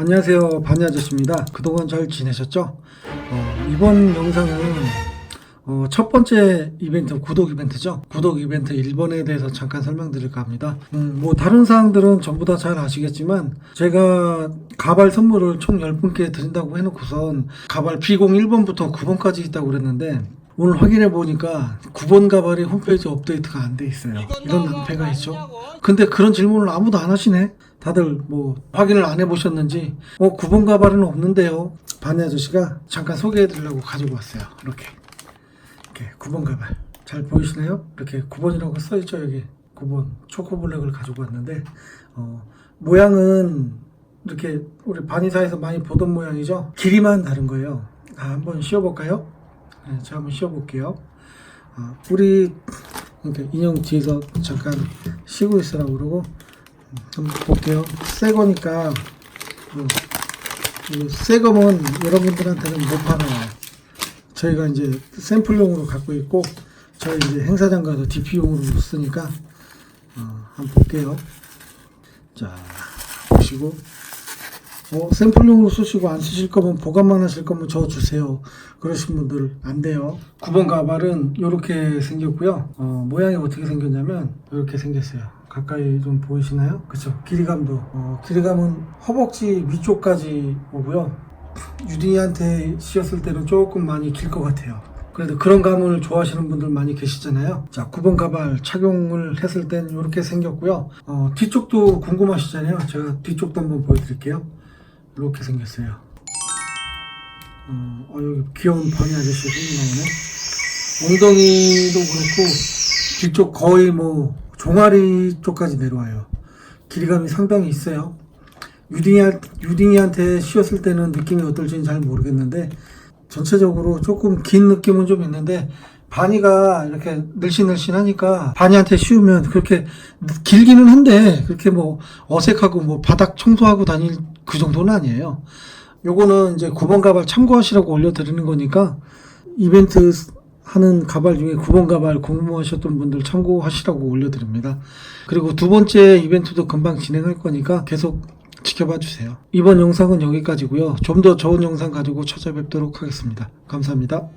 안녕하세요. 바니 아저씨입니다. 그동안 잘 지내셨죠? 어, 이번 영상은 어, 첫 번째 이벤트 구독 이벤트죠? 구독 이벤트 1번에 대해서 잠깐 설명드릴까 합니다. 음, 뭐 다른 사항들은 전부 다 잘 아시겠지만 제가 가발 선물을 총 10분께 드린다고 해놓고선 가발 비공 1번부터 9번까지 있다고 그랬는데 오늘 확인해 보니까 9번 가발이 홈페이지 업데이트가 안 돼 있어요 이런 낭패가 있죠 근데 그런 질문을 아무도 안 하시네. 다들 뭐 확인을 안 해보셨는지 어 9번 가발은 없는데요. 바네 아저씨가 잠깐 소개해드리려고 가지고 왔어요. 이렇게 이렇게 9번 가발 잘 보이시나요? 이렇게 9번이라고 써있죠 여기 9번 초코블랙을 가지고 왔는데 어, 모양은 이렇게 우리 바니사에서 많이 보던 모양이죠. 길이만 다른 거예요. 아, 한번 씌워볼까요? 네, 제가 한번 씌워볼게요. 어, 우리 그러니까 인형 뒤에서 잠깐 쉬고 있으라고 그러고 음, 한번 볼게요. 새 거니까 음, 이새 거면 여러분들한테는 못 팔아요. 저희가 이제 샘플용으로 갖고 있고 저희 이제 행사장 가서 DP용으로 쓰니까 어, 한번 볼게요. 자 보시고 어, 샘플용으로 쓰시고 안 쓰실 거면 보관만 하실 거면 저 주세요. 그러신 분들 안 돼요. 9번 가발은 이렇게 생겼고요. 어, 모양이 어떻게 생겼냐면 이렇게 생겼어요. 가까이 좀 보이시나요? 그쵸? 길이감도. 어, 길이감은 허벅지 위쪽까지 오고요. 유딩이한테 씌었을 때는 조금 많이 길 것 같아요. 그래도 그런 가문을 좋아하시는 분들 많이 계시잖아요. 자, 9번 가발 착용을 했을 땐 이렇게 생겼고요. 어, 뒤쪽도 궁금하시잖아요. 제가 뒤쪽도 한번 보여드릴게요. 이렇게 생겼어요. 어, 어, 여기 귀여운 바니 아저씨 손이 나오네. 엉덩이도 그렇고 뒤쪽 거의 뭐 종아리 쪽까지 내려와요. 길이감이 상당히 있어요. 유딩이, 유딩이한테 씌웠을 때는 느낌이 어떨지는 잘 모르겠는데 전체적으로 조금 긴 느낌은 좀 있는데 바니가 이렇게 늘씬늘씬하니까 바니한테 씌우면 그렇게 길기는 한데 그렇게 뭐 어색하고 뭐 바닥 청소하고 다닐 그 정도는 아니에요. 요거는 이제 9번 가발 참고하시라고 올려드리는 거니까 이벤트 하는 가발 중에 9번 가발 궁금하셨던 분들 참고하시라고 올려드립니다. 그리고 두 번째 이벤트도 금방 진행할 거니까 계속 지켜봐 주세요. 이번 영상은 여기까지고요. 좀 더 좋은 영상 가지고 찾아뵙도록 하겠습니다. 감사합니다.